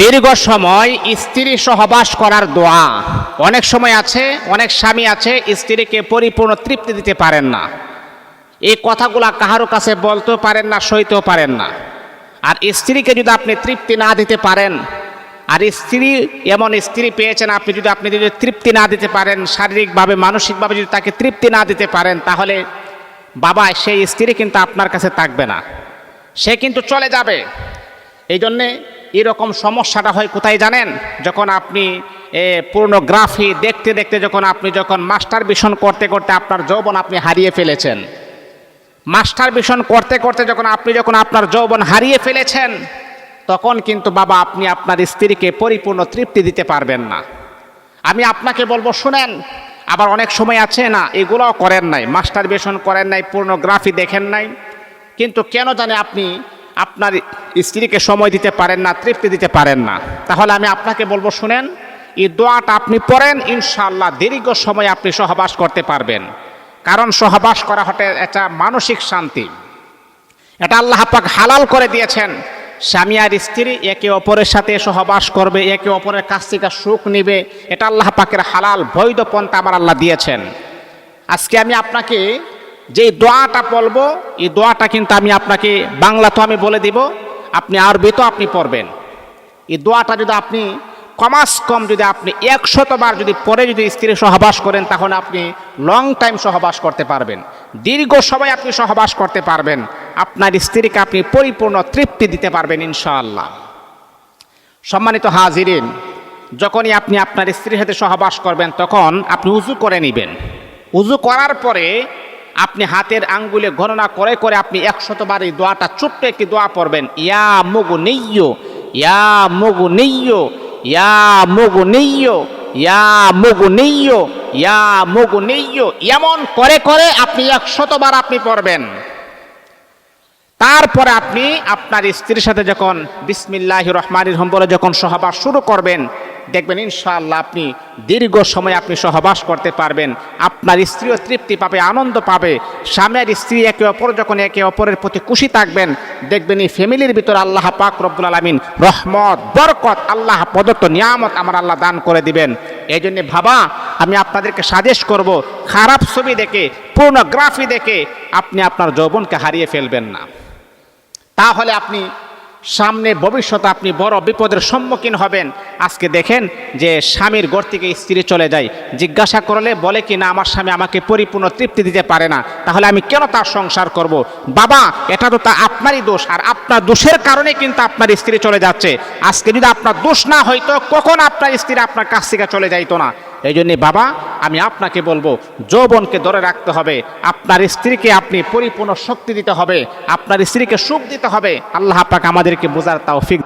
দীর্ঘ সময় স্ত্রী সহবাস করার দোয়া। অনেক সময় আছে, অনেক স্বামী আছে, স্ত্রীকে পরিপূর্ণ তৃপ্তি দিতে পারেন না। এই কথাগুলা কাহারও কাছে বলতেও পারেন না, সইতেও পারেন না। আর স্ত্রীকে যদি আপনি তৃপ্তি না দিতে পারেন, আর স্ত্রী এমন স্ত্রী পেয়েছেন, আপনি যদি আপনি যদি তৃপ্তি না দিতে পারেন, শারীরিকভাবে, মানসিকভাবে যদি তাকে তৃপ্তি না দিতে পারেন, তাহলে বাবা, সেই স্ত্রী কিন্তু আপনার কাছে থাকবে না। সে কিন্তু চলে যাবে। এই জন্যে এরকম সমস্যাটা হয় কোথায় জানেন? যখন আপনি পূর্ণগ্রাফি দেখতে দেখতে যখন আপনি যখন মাস্টার ভিশন করতে করতে আপনার যৌবন আপনি হারিয়ে ফেলেছেন। মাস্টার ভিশন করতে করতে যখন আপনি যখন আপনার যৌবন হারিয়ে ফেলেছেন, তখন কিন্তু বাবা আপনি আপনার স্ত্রীকে পরিপূর্ণ তৃপ্তি দিতে পারবেন না। আমি আপনাকে বলব, শুনেন, আবার অনেক সময় আছে না, এগুলোও করেন নাই মাস্টার বেশন করেন নাই পূর্ণগ্রাফি দেখেন নাই। কিন্তু কেন জানে আপনি আপনার স্ত্রীকে সময় দিতে পারেন না, তৃপ্তি দিতে পারেন না। তাহলে আমি আপনাকে বলব, শুনেন, এই দোয়াটা আপনি পড়েন, ইনশাআল্লাহ দীর্ঘ সময় আপনি সহবাস করতে পারবেন। কারণ সহবাস করা হটে এটা মানসিক শান্তি। এটা আল্লাহ পাক হালাল করে দিয়েছেন। স্বামী আর স্ত্রী একে অপরের সাথে সহবাস করবে, একে অপরের কাছ থেকে সুখ নিবে। এটা আল্লাহ পাকের হালাল বৈধ পন্থা আমার আল্লাহ দিয়েছেন। আজকে আমি আপনাকে যে দোয়াটা বলব এই দোয়াটা কিন্তু আমি আপনাকে বাংলা তো আমি বলে দিব, আপনি আরবি তো আপনি পড়বেন। এই দোয়াটা যদি আপনি কমাস কম যদি আপনি একশতবার যদি পরে যদি স্ত্রী সহবাস করেন, তাহলে আপনি লং টাইম সহবাস করতে পারবেন। দীর্ঘ সময় আপনি সহবাস করতে পারবেন। আপনার স্ত্রীকে আপনি পরিপূর্ণ তৃপ্তি দিতে পারবেন ইনশাআল্লাহ। সম্মানিত হাজিরিন, যখনই আপনি আপনার স্ত্রীর সাথে সহবাস করবেন, তখন আপনি উজু করে নেবেন। উজু করার পরে আপনি হাতের আঙ্গুলে গণনা করে করে আপনি একশতবার এই দোয়াটা ছোট্ট একটি দোয়া পড়বেন। ইয়া মগু নেইয় ইয়া মগু নেইয় ইয়া মগু নেইয় ইয়া মগু নেইয় ইয়া মগু নেইয় এমন করে করে আপনি একশতবার আপনি পড়বেন। তারপরে আপনি আপনার স্ত্রীর সাথে যখন বিসমিল্লাহ রহমানির রহম বলে যখন সহবাস শুরু করবেন দেখবেন, ইনশাআল্লাহ আপনি দীর্ঘ সময় আপনি সহবাস করতে পারবেন। আপনার স্ত্রীও তৃপ্তি পাবে, আনন্দ পাবে। স্বামীর স্ত্রী একে অপর, যখন একে অপরের প্রতি খুশি থাকবেন, দেখবেন এই ফ্যামিলির ভিতর আল্লাহ পাক রব্বুল আলমিন রহমত, বরকত, আল্লাহ প্রদত্ত নিয়ামত আমার আল্লাহ দান করে দিবেন। এই জন্যে ভাবা, আমি আপনাদেরকে সাজেস্ট করব, খারাপ ছবি দেখে পূর্ণগ্রাফি দেখে আপনি আপনার যৌবনকে হারিয়ে ফেলবেন না। তাহলে আপনি সামনে ভবিষ্যতে আপনি বড় বিপদের সম্মুখীন হবেন। আজকে দেখেন যে স্বামীর ঘর থেকে স্ত্রী চলে যায়। জিজ্ঞাসা করলে বলে কি, না, আমার স্বামী আমাকে পরিপূর্ণ তৃপ্তি দিতে পারে না। তাহলে আমি কেন তার সংসার করব? বাবা, এটা তো তা আপনারই দোষ। আর আপনার দোষের কারণে কিন্তু আপনার স্ত্রী চলে যাচ্ছে। আজকে যদি আপনার দোষ না হইতো, কখন আপনার স্ত্রী আপনার কাছ থেকে চলে যাইতো না? এই জন্যে বাবা, আমি আপনাকে বলব, যৌবনকে ধরে রাখতে হবে। আপনার স্ত্রীকে আপনি পরিপূর্ণ শক্তি দিতে হবে। আপনার স্ত্রীকে সুখ দিতে হবে। আল্লাহ পাক আমাদেরকে বোঝার তাও ফিক